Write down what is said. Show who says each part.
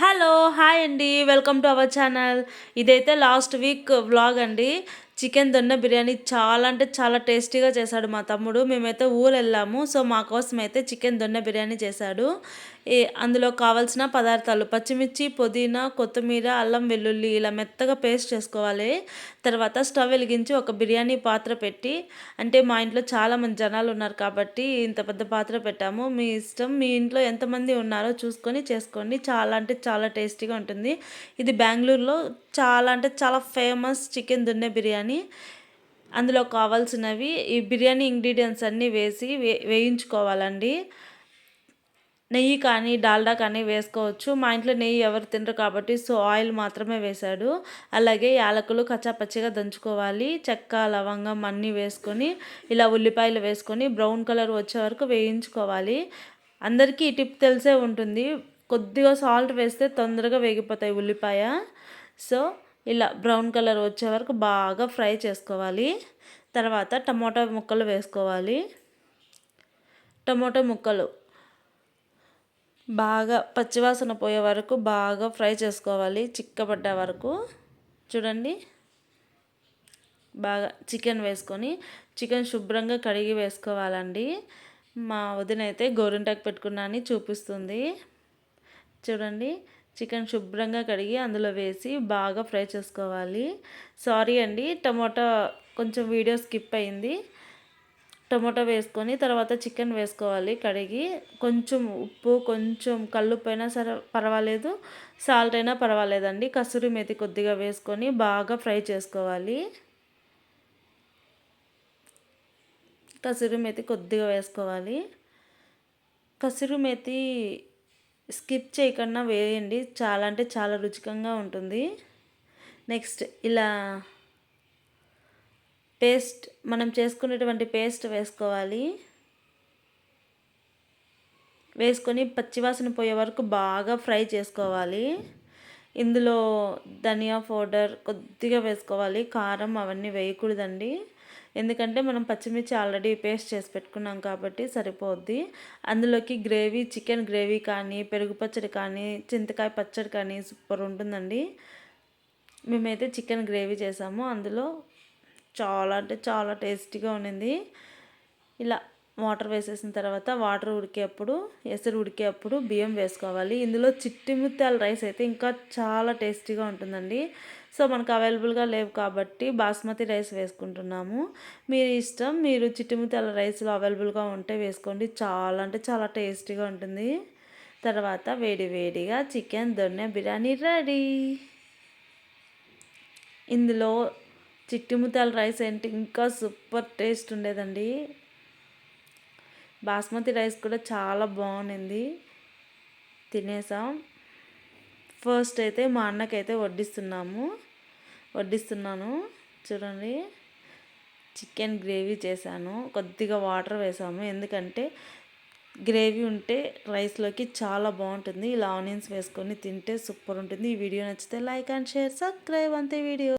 Speaker 1: Hello hi అండి. Welcome to our channel. ఇదైతే last week vlog అండి. చికెన్ దొన్న బిర్యానీ చాలా అంటే చాలా టేస్టీగా చేశాడు మా తమ్ముడు. మేమైతే ఊరు వెళ్ళాము. సో మా కోసం అయితే చికెన్ దొన్న బిర్యానీ చేశాడు. అందులో కావాల్సిన పదార్థాలు పచ్చిమిర్చి పుదీనా కొత్తిమీర అల్లం వెల్లుల్లి ఇలా మెత్తగా పేస్ట్ చేసుకోవాలి. తర్వాత స్టవ్ వెలిగించి ఒక బిర్యానీ పాత్ర పెట్టి అంటే మా ఇంట్లో చాలామంది జనాలు ఉన్నారు కాబట్టి ఇంత పెద్ద పాత్ర పెట్టాము. మీ ఇష్టం మీ ఇంట్లో ఎంతమంది ఉన్నారో చూసుకొని చేసుకోండి. చాలా అంటే చాలా టేస్టీగా ఉంటుంది. ఇది బెంగళూరులో చాలా అంటే చాలా ఫేమస్ చికెన్ దున్నె బిర్యానీ. అందులో కావాల్సినవి ఈ బిర్యానీ ఇంగ్రీడియంట్స్ అన్నీ వేసి వే వేయించుకోవాలండి. నెయ్యి కానీ డాల్డా కానీ వేసుకోవచ్చు. మా ఇంట్లో నెయ్యి ఎవరు తినరు కాబట్టి సో ఆయిల్ మాత్రమే వేశాడు. అలాగే యాలకులు కచ్చాపచ్చిగా దంచుకోవాలి. చెక్క లవంగం అన్నీ వేసుకొని ఇలా ఉల్లిపాయలు వేసుకొని బ్రౌన్ కలర్ వచ్చే వరకు వేయించుకోవాలి. అందరికీ ఈ టిప్ తెలిసే ఉంటుంది. కొద్దిగా సాల్ట్ వేస్తే తొందరగా వేగిపోతాయి ఉల్లిపాయ. సో ఇలా బ్రౌన్ కలర్ వచ్చే వరకు బాగా ఫ్రై చేసుకోవాలి. తర్వాత టమోటా ముక్కలు వేసుకోవాలి. టమోటా ముక్కలు బాగా పచ్చివాసన పోయే వరకు బాగా ఫ్రై చేసుకోవాలి. చిక్కబడ్డ వరకు. చూడండి. బాగా చికెన్ వేసుకొని చికెన్ శుభ్రంగా కడిగి వేసుకోవాలండి. మా వదిన అయితే గోరింటాకు పెట్టుకున్నా చూపిస్తుంది. చూడండి. చికెన్ శుభ్రంగా కడిగి అందులో వేసి బాగా ఫ్రై చేసుకోవాలి. సారీ అండి టమోటా కొంచెం వీడియో స్కిప్ అయింది. టమోటా వేసుకొని తర్వాత చికెన్ వేసుకోవాలి కడిగి. కొంచెం ఉప్పు కొంచెం కల్లుప్పు అయినా సరే పర్వాలేదు సాల్ట్ అయినా పర్వాలేదండి. కసూరి మెతి కొద్దిగా వేసుకొని బాగా ఫ్రై చేసుకోవాలి. కసూరి మెతి కొద్దిగా వేసుకోవాలి. కసూరి మెతి స్కిప్ చేయకుండా వేయండి. చాలా అంటే చాలా రుచికంగా ఉంటుంది. నెక్స్ట్ ఇలా పేస్ట్ మనం చేసుకునేటువంటి పేస్ట్ వేసుకోవాలి. వేసుకొని పచ్చివాసన పోయే వరకు బాగా ఫ్రై చేసుకోవాలి. ఇందులో ధనియా పౌడర్ కొద్దిగా వేసుకోవాలి. కారం అవన్నీ వేయకూడదండి. ఎందుకంటే మనం పచ్చిమిర్చి ఆల్రెడీ పేస్ట్ చేసి పెట్టుకున్నాం కాబట్టి సరిపోద్ది. అందులోకి గ్రేవీ చికెన్ గ్రేవీ కానీ పెరుగు పచ్చడి కానీ చింతకాయ పచ్చడి కానీ సూపర్ ఉంటుందండి. మేమైతే చికెన్ గ్రేవీ చేసాము. అందులో చాలా అంటే చాలా టేస్టీగా ఉండింది. ఇలా వాటర్ వేసేసిన తర్వాత వాటర్ ఉడికేప్పుడు ఎసరు ఉడికేప్పుడు బియ్యం వేసుకోవాలి. ఇందులో చిట్టి ముత్యాల రైస్ అయితే ఇంకా చాలా టేస్టీగా ఉంటుందండి. సో మనకు అవైలబుల్గా లేవు కాబట్టి బాస్మతి రైస్ వేసుకుంటున్నాము. మీరు ఇష్టం మీరు చిట్టి ముత్యాల రైస్లో అవైలబుల్గా ఉంటే వేసుకోండి. చాలా అంటే చాలా టేస్టీగా ఉంటుంది. తర్వాత వేడి వేడిగా చికెన్ దొన్నె బిర్యానీ రెడీ. ఇందులో చిట్టి ముత్యాల రైస్ ఏంటి? ఇంకా సూపర్ టేస్ట్ ఉండేదండి. బాస్మతి రైస్ కూడా చాలా బాగుంది తినేసాం. ఫస్ట్ అయితే మా అన్నకైతే వడ్డిస్తున్నాము. వడ్డిస్తున్నాను. చూడండి. చికెన్ గ్రేవీ చేశాను. కొద్దిగా వాటర్ వేసాము. ఎందుకంటే గ్రేవీ ఉంటే రైస్లోకి చాలా బాగుంటుంది. ఇలా ఆనియన్స్ వేసుకొని తింటే సూపర్ ఉంటుంది. ఈ వీడియో నచ్చితే లైక్ అండ్ షేర్. సబ్స్క్రైబ్ అంతే వీడియో.